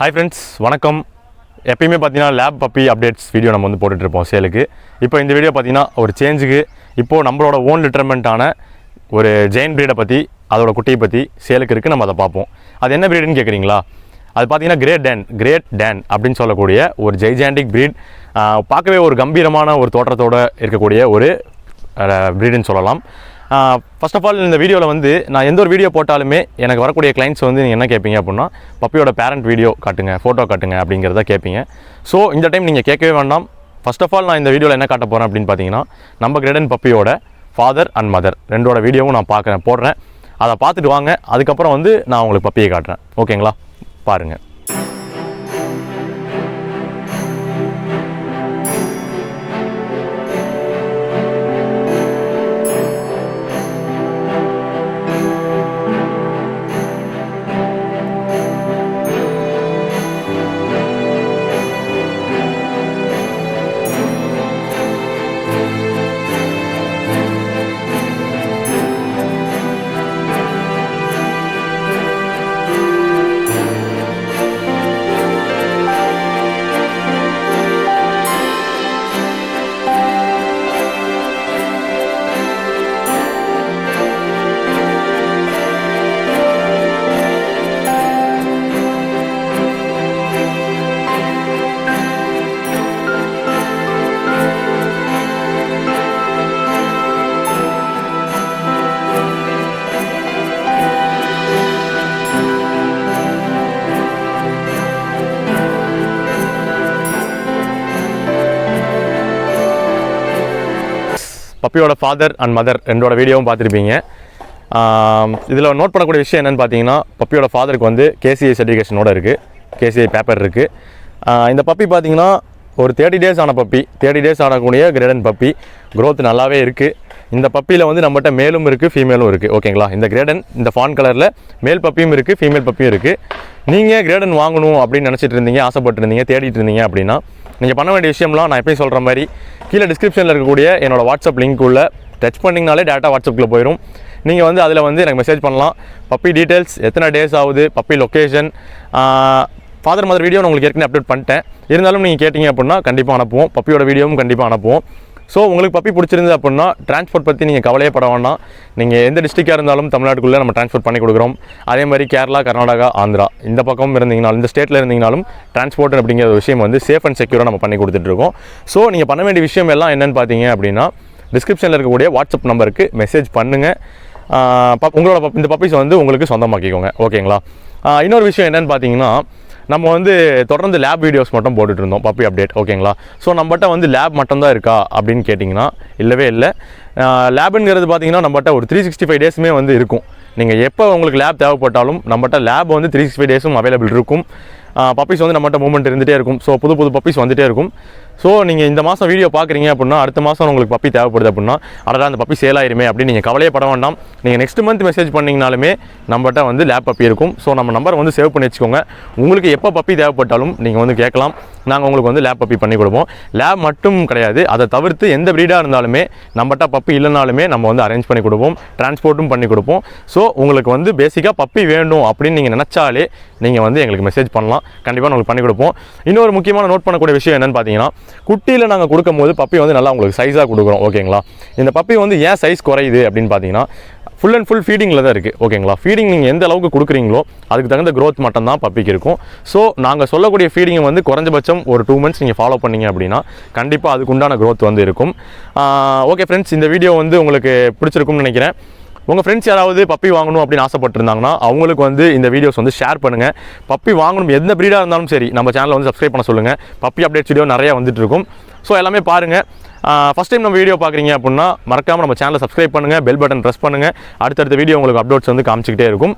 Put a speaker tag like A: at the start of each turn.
A: Hi friends வணக்கம். எப்பயுமே பார்த்தீங்கன்னா லேப் பப்பி அப்டேட்ஸ் வீடியோ நம்ம வந்து போட்டுட்ருப்போம் சேலுக்கு. இப்போ இந்த வீடியோ பார்த்தீங்கன்னா ஒரு சேஞ்சுக்கு இப்போது நம்மளோட ஓன் லிட்டர்மெண்ட்டான ஒரு ஜெயின் ப்ரீடை பற்றி அதோட குட்டியை பற்றி சேலுக்கு இருக்குது நம்ம அதை பார்ப்போம். அது என்ன ப்ரீடுன்னு கேட்குறீங்களா அது பார்த்தீங்கன்னா கிரேட் டேன் கிரேட் டேன் அப்படின்னு சொல்லக்கூடிய ஒரு ஜெய்ஜாண்டிக் ப்ரீட் பார்க்கவே ஒரு கம்பீரமான ஒரு தோற்றத்தோடு இருக்கக்கூடிய ஒரு ப்ரீடுன்னு சொல்லலாம். ஃபர்ஸ்ட் ஆஃப் ஆல் இந்த வீடியோவில் வந்து நான் எந்த ஒரு வீடியோ போட்டாலுமே எனக்கு வரக்கூடிய கிளைண்ட்ஸ் வந்து நீங்கள் என்ன கேட்பீங்க அப்படின்னா பப்பியோட பேரண்ட் வீடியோ காட்டுங்க ஃபோட்டோ காட்டுங்க அப்படிங்கிறத கேட்பீங்க ஸோ இந்த டைம் நீங்கள் கேட்கவே வேண்டாம். ஃபஸ்ட் ஆஃப் ஆல் நான் இந்த வீடியோவில் என்ன காட்ட போகிறேன் அப்படின்னு பார்த்தீங்கன்னா நம்ம கிரேடன் பப்பியோட ஃபாதர் அண்ட் மதர் ரெண்டோட வீடியோவும் நான் பார்க்குறேன் போடுறேன். அதை பார்த்துட்டு வாங்க. அதுக்கப்புறம் வந்து நான் உங்களுக்கு பப்பியை காட்டுறேன். ஓகேங்களா பாருங்கள் பப்பியோட ஃபாதர் அண்ட் மதர் ரெண்டோட வீடியோவும் பார்த்துருப்பீங்க. இதில் நோட் பண்ணக்கூடிய விஷயம் என்னென்னு பார்த்தீங்கன்னா பப்பியோட ஃபாதருக்கு வந்து கேசிஐ சர்டிஃபிகேஷனோட இருக்குது கேசிஐ பேப்பர் இருக்குது இந்த பப்பி பார்த்தீங்கன்னா ஒரு தேர்ட்டி டேஸ் ஆன பப்பி தேர்ட்டி டேஸ் ஆனக்கூடிய கிரேடன் பப்பி. க்ரோத் நல்லாவே இருக்குது இந்த பப்பியில் வந்து நம்மகிட்ட மேலும் இருக்குது ஃபீமேலும் இருக்குது ஓகேங்களா இந்த கிரேடன் இந்த ஃபான் கலரில் மேல் பப்பியும் இருக்குது ஃபீமேல் பப்பியும் இருக்குது நீங்கள் கிரேடன் வாங்கணும் அப்படின்னு நினச்சிட்டு இருந்தீங்க ஆசைப்பட்டிருந்தீங்க தேடிட்டு இருந்தீங்க அப்படின்னா நீங்கள் பண்ண வேண்டிய விஷயம்லாம் நான் எப்பயும் சொல்கிற மாதிரி கீழே டிஸ்கிரிப்ஷனில் இருக்கக்கூடிய என்னோட வாட்ஸ்அப் லிங்க் உள்ள டச் பண்ணிங்கனாலே டேட்டா வாட்ஸ்அப்பில் போயிடும் நீங்கள் வந்து அதில் வந்து எனக்கு மெசேஜ் பண்ணலாம். பப்பி டீட்டெயில்ஸ் எத்தனை டேஸ் ஆகுது puppy location father mother video உங்களுக்கு ஏற்கனவே அப்டேட் பண்ணிட்டேன். இருந்தாலும் நீங்கள் கேட்டிங்க அப்படின்னா கண்டிப்பாக அனுப்புவோம். பப்பியோட வீடியோவும் கண்டிப்பாக அனுப்புவோம். ஸோ உங்களுக்கு பப்பி பிடிச்சிருந்தது அப்படின்னா டிரான்ஸ்போர்ட் பற்றி நீங்கள் கவலையே பட வேண்டாம். நீங்கள் எந்த டிஸ்ட்ரிக்டாக இருந்தாலும் தமிழ்நாட்டுக்குள்ளே நம்ம டிரான்ஸ்போர்ட் பண்ணி கொடுக்குறோம். அதே மாதிரி கேரளா கர்நாடகா ஆந்திரா இந்த பக்கம் இருந்தீங்கனாலும் இந்த ஸ்டேட்டில் இருந்தீங்கனாலும் டிரான்ஸ்போர்ட் அப்படிங்கிற ஒரு விஷயம் வந்து சேஃப் அண்ட் செக்யூராக நம்ம பண்ணி கொடுத்துட்ருக்கோம் ஸோ நீங்கள் பண்ண வேண்டிய விஷயம் எல்லாம் என்னென்னு பார்த்தீங்க அப்படின்னா டிஸ்கிரிப்ஷனில் இருக்கக்கூடிய வாட்ஸ்அப் நம்பருக்கு மெசேஜ் பண்ணுங்கள் பப் உங்களோட பப் இந்த பப்பீஸ் வந்து உங்களுக்கு சொந்தமாக்கிக்கோங்க. ஓகேங்களா இன்னொரு விஷயம் என்னென்னு பார்த்தீங்கன்னா நம்ம வந்து தொடர்ந்து லேப் வீடியோஸ் மட்டும் போட்டுட்டு இருந்தோம் பப்பி அப்டேட் ஓகேங்களா ஸோ நம்மகிட்ட வந்து லேப் மட்டும்தான் இருக்கா அப்படின்னு கேட்டிங்கன்னா இல்லவே இல்லை. லேபுங்கிறது பார்த்தீங்கன்னா நம்மகிட்ட ஒரு த்ரீ சிக்ஸ்டி ஃபைவ் டேஸுமே வந்து இருக்கும். நீங்கள் எப்போ உங்களுக்கு லேப் தேவைப்பட்டாலும் நம்மகிட்ட லேப் வந்து த்ரீ சிக்ஸ்டி ஃபைவ் டேஸும் அவைலபிள் இருக்கும் பப்பீஸ் வந்து நம்மகிட்ட மூவ்மெண்ட் இருந்துகிட்டே இருக்கும். ஸோ புது புது பப்பீஸ் வந்துகிட்டே இருக்கும். ஸோ நீங்கள் இந்த மாதம் வீடியோ பார்க்குறீங்க அப்படின்னா அடுத்த மாதம் உங்களுக்கு பப்பி தேவைப்படுது அப்படின்னா அடடா அந்த பப்பி சேல் ஆயிருமே அப்படின்னு நீங்கள் கவலையே பட வேண்டாம். நீங்கள் நெக்ஸ்ட் மந்த் மெசேஜ் பண்ணிங்கனாலுமே நம்மகிட்ட வந்து லேப் பப்பி இருக்கும். ஸோ நம்ம நம்பர் வந்து சேவ் பண்ணி வச்சுக்கோங்க. உங்களுக்கு எப்போ பப்பி தேவைப்பட்டாலும் நீங்கள் வந்து கேட்கலாம். நாங்கள் உங்களுக்கு வந்து லேப் பப்பி பண்ணி கொடுப்போம். லேப் மட்டும் கிடையாது. அதை தவிர்த்து எந்த ப்ரீடாக இருந்தாலுமே நம்மகிட்ட பப்பி இல்லைனாலுமே நம்ம வந்து அரேஞ்ச் பண்ணி கொடுப்போம். டிரான்ஸ்போர்ட்டும் பண்ணி கொடுப்போம். ஸோ உங்களுக்கு வந்து பேசிக்காக பப்பி வேண்டும் அப்படின்னு நீங்கள் நினச்சாலே நீங்கள் வந்து எங்களுக்கு மெசேஜ் பண்ணலாம். கண்டிப்பாக உங்களுக்கு பண்ணி கொடுப்போம். இன்னொரு முக்கியமான நோட் பண்ணக்கூடிய விஷயம் என்னென்னு பார்த்தீங்கன்னா குட்டியில் நாங்கள் கொடுக்கும்போது பப்பி வந்து நல்லா உங்களுக்கு சைஸாக கொடுக்குறோம் ஓகேங்களா இந்த பப்பி வந்து ஏன் சைஸ் குறையுது அப்படின்னு பார்த்தீங்கன்னா ஃபுல் அண்ட் ஃபுல் ஃபீடிங்கில் தான் இருக்குது ஓகேங்களா ஃபீடிங் நீங்கள் எந்த அளவுக்கு கொடுக்குறீங்களோ அதுக்கு தகுந்த க்ரோத் மட்டும் தான் பப்பிக்கு இருக்கும். ஸோ நாங்கள் சொல்லக்கூடிய ஃபீடிங்கை வந்து குறைஞ்சபட்சம் ஒரு டூ மந்த்ஸ் நீங்கள் ஃபாலோ பண்ணீங்க அப்படின்னா கண்டிப்பாக அதுக்குண்டான க்ரோத் வந்து இருக்கும். ஓகே ஃப்ரெண்ட்ஸ் இந்த வீடியோ வந்து உங்களுக்கு பிடிச்சிருக்கும்னு நினைக்கிறேன். உங்கள் ஃப்ரெண்ட்ஸ் யாராவது பப்பி வாங்கணும் அப்படின்னு ஆசைப்பட்டிருந்தாங்கன்னா அவங்களுக்கு வந்து இந்த வீடியோஸ் வந்து ஷேர் பண்ணுங்கள் பப்பி வாங்கணும் எந்த ப்ரீடாக இருந்தாலும் சரி நம்ம சேனலை வந்து சப்ஸ்கிரைப் பண்ண சொல்லுங்கள் பப்பி அப்டேட்ஸ் வீடியோ நிறையா வந்துட்டு இருக்கும். ஸோ எல்லாமே பாருங்கள் ஃபஸ்ட் டைம் நம்ம வீடியோ பார்க்குறீங்க அப்படின்னா மறக்காமல் நம்ம சேனலை சப்ஸ்கிரைப் பண்ணுங்கள் பெல் பட்டன் ப்ரெஸ் பண்ணுங்கள் அடுத்தடுத்த வீடியோ உங்களுக்கு அப்டேட்ஸ் வந்து காமிச்சிக்கிட்டே இருக்கும்.